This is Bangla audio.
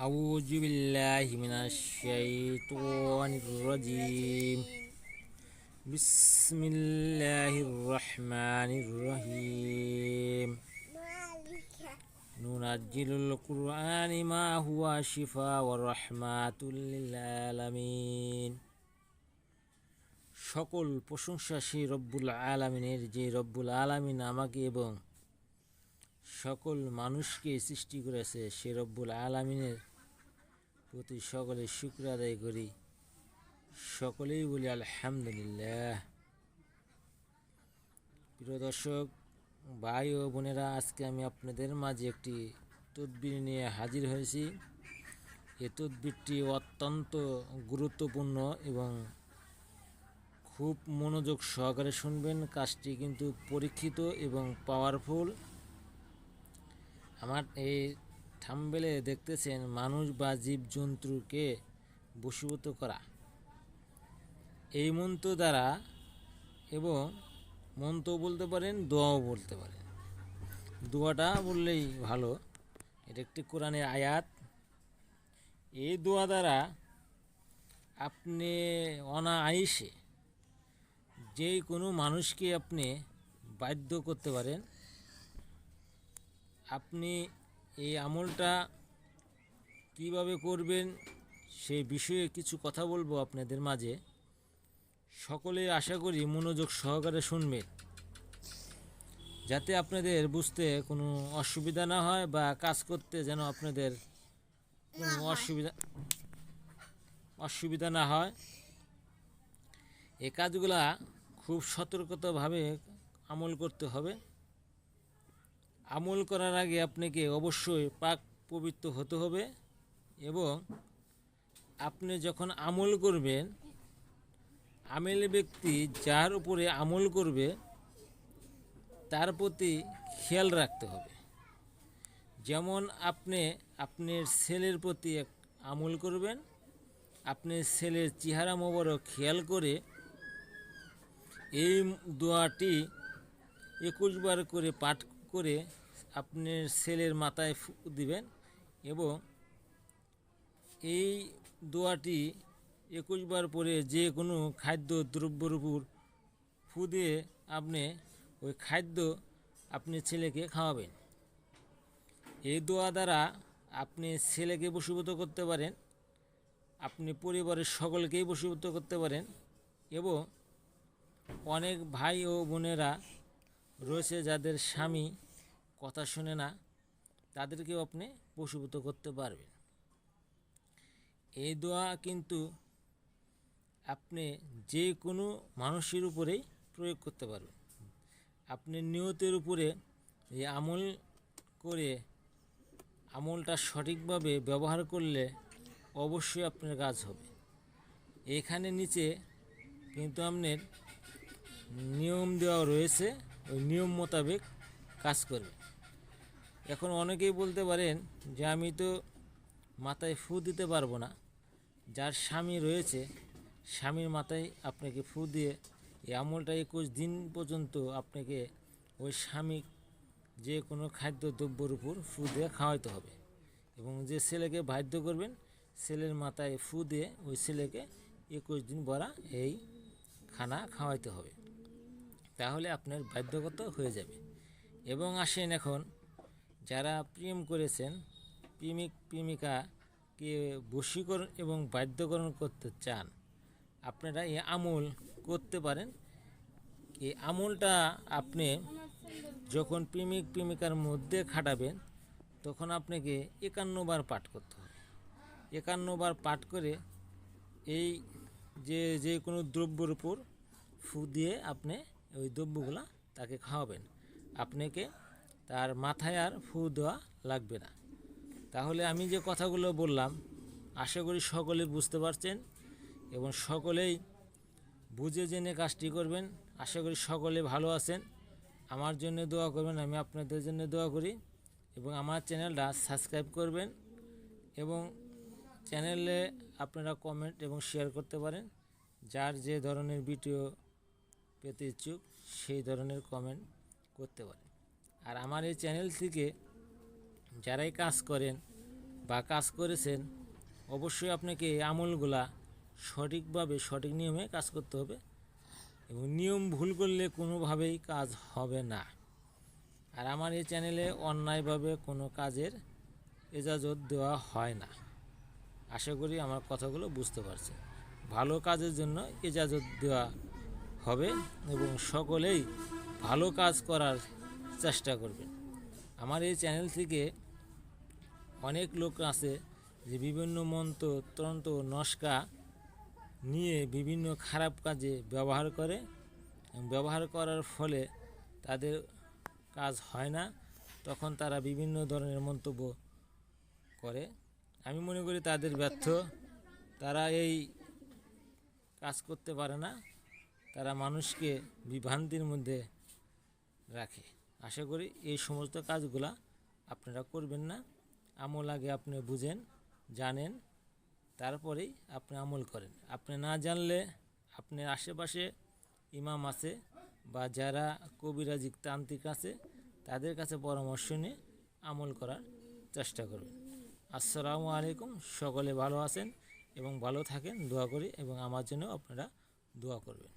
أعوذ بالله من الشيطان الرجيم بسم الله الرحمن الرحيم ننزل القرآن ما هو شفاء ورحمة للعالمين সকল প্রশংসা সেই রব্বুল আলামিনের যে রব্বুল আলামিন আমাকে এবং সকল মানুষকে সৃষ্টি করেছে সে রব্বুল আলামিনের প্রতি সকলে শুক্র আদায় করি। সকলেই বলি, আলহামদুলিল্লাহ। প্রিয় দর্শক, ভাই ও বোনেরা, আজকে আমি আপনাদের মাঝে একটি তদবির নিয়ে হাজির হয়েছি। এ তদবিরটি অত্যন্ত গুরুত্বপূর্ণ এবং খুব মনোযোগ সহকারে শুনবেন। কাজটি কিন্তু পরীক্ষিত এবং পাওয়ারফুল আমার এই থাম্বেলে দেখতেছেন মানুষ বা জীবজন্তুকে বশীভূত করা। এই মন্ত্র দ্বারা এবং মন্ত্র বলতে পারেন, দোয়াও বলতে পারেন। দোয়াটা বললেই ভালো। এটা একটি কোরআনের আয়াত। এই দোয়া দ্বারা আপনি অনায়াসে যে কোনো মানুষকে আপনি বাধ্য করতে পারেন। আপনি এই আমলটা কীভাবে করবেন সেই বিষয়ে কিছু কথা বলব আপনাদের মাঝে। সকলে আশা করি মনোযোগ সহকারে শুনবেন যাতে আপনাদের বুঝতে কোনো অসুবিধা না হয় বা কাজ করতে যেন আপনাদের কোনো অসুবিধা অসুবিধা না হয়। এই কাজগুলা খুব সতর্কতাভাবে আমল করতে হবে। আমল করার আগে আপনাকে অবশ্যই পাক পবিত্র হতে হবে এবং আপনি যখন আমল করবেন, আমেল ব্যক্তি যার উপরে আমল করবে, তার প্রতি খেয়াল রাখতে হবে। যেমন আপনি আপনার ছেলের প্রতি আমল করবেন, আপনি ছেলের চেহারা মোবারক খেয়াল করে এই দোয়াটি একুশ বার করে পাঠ করে আপনার ছেলের মাথায় ফু দিবেন এবং এই দোয়াটি একুশ বার পরে যে কোনো খাদ্য দ্রব্যর উপর ফু দিয়ে আপনি ওই খাদ্য আপনি ছেলেকে খাওয়াবেন। এই দোয়া দ্বারা আপনি ছেলেকে বশীভূত করতে পারেন, আপনি পরিবারের সকলকেই বশীভূত করতে পারেন এবং অনেক ভাই ও বোনেরা রয়েছে যাদের স্বামী কথা শোনে না তাদেরকেও আপনি বশীভূত করতে পারবেন। এই দোয়া কিন্তু আপনি যে কোনো মানুষের উপরেই প্রয়োগ করতে পারবেন। আপনি নিয়তের উপরে এই আমল করে আমলটা সঠিকভাবে ব্যবহার করলে অবশ্যই আপনার কাজ হবে। এখানে নিচে কিন্তু আপনার নিয়ম দেওয়া রয়েছে, ওই নিয়ম মোতাবেক কাজ করবে। এখন অনেকেই বলতে পারেন যে আমি তো মাথায় ফু দিতে পারব না। যার স্বামী রয়েছে, স্বামীর মাথায় আপনাকে ফু দিয়ে এই আমলটা একুশ দিন পর্যন্ত আপনাকে ওই স্বামী যে কোনো খাদ্য দ্রব্যর উপর ফু দিয়ে খাওয়াইতে হবে। এবং যে ছেলেকে বাধ্য করবেন, ছেলের মাথায় ফু দিয়ে ওই ছেলেকে একুশ দিন ভরা এই খানা খাওয়াইতে হবে। তাহলে আপনার বাধ্যগত হয়ে যাবে। এবং আসেন এখন যারা প্রেম করেছেন, প্রেমিক প্রেমিকাকে বশীকরণ এবং বাধ্যকরণ করতে চান, আপনারা এই আমল করতে পারেন। এই আমলটা আপনি যখন প্রেমিক, প্রেমিকার মধ্যে খাটাবেন, তখন আপনাকে একান্নবার পাঠ করতে হবে। একান্নবার পাঠ করে এই যে যে কোনো দ্রব্যর উপর ফু দিয়ে আপনি ওই দ্রব্যগুলা তাকে খাওয়াবেন। আপনাকে তার মাথায় আর ফু দেওয়া লাগবে না। তাহলে আমি যে কথাগুলো বললাম, আশা করি সকলে বুঝতে পারছেন এবং সকলেই বুঝে জেনে কাজটি করবেন। আশা করি সকলে ভালো আছেন। আমার জন্য দোয়া করবেন, আমি আপনাদের জন্য দোয়া করি এবং আমার চ্যানেলটা সাবস্ক্রাইব করবেন এবং চ্যানেলে আপনারা কমেন্ট এবং শেয়ার করতে পারেন। যার যে ধরনের ভিডিও পেতে ইচ্ছুক, সেই ধরনের কমেন্ট করতে পারেন। আর আমার এই চ্যানেল থেকে যারাই কাজ করেন বা কাজ করেছেন, অবশ্যই আপনাকে এই আমলগুলা সঠিকভাবে, সঠিক নিয়মে কাজ করতে হবে এবং নিয়ম ভুল করলে কোনোভাবেই কাজ হবে না। আর আমার এই চ্যানেলে অন্যায়ভাবে কোনো কাজের এজাজত দেওয়া হয় না। আশা করি আমার কথাগুলো বুঝতে পারছেন। ভালো কাজের জন্য এজাজত দেওয়া হবে এবং সকলেই ভালো কাজ করার চেষ্টা করবেন। আমার এই চ্যানেল থেকে অনেক লোক আছে যে বিভিন্ন মন্ত্র, তন্ত্র, নস্কা নিয়ে বিভিন্ন খারাপ কাজে ব্যবহার করে ব্যবহার করার ফলে তাদের কাজ হয় না। তখন তারা বিভিন্ন ধরনের মন্তব্য করে। আমি মনে করি তাদের ব্যর্থ। তারা এই কাজ করতে পারে না। তারা মানুষকে বিভ্রান্তির মধ্যে রাখে। আশা করি এই সমস্ত কাজগুলা আপনারা করবেন না। আমল আগে আপনি বুঝেন, জানেন, তারপরেই আপনি আমল করেন। আপনি না জানলে আপনার আশেপাশে ইমাম আছে বা যারা কবিরাজিক তান্ত্রিক আছে, তাদের কাছে পরামর্শ নিয়ে আমল করার চেষ্টা করবেন। আসসালামু আলাইকুম, সকলে ভালো আছেন এবং ভালো থাকেন, দোয়া করি এবং আমার জন্য আপনারা দোয়া করবেন।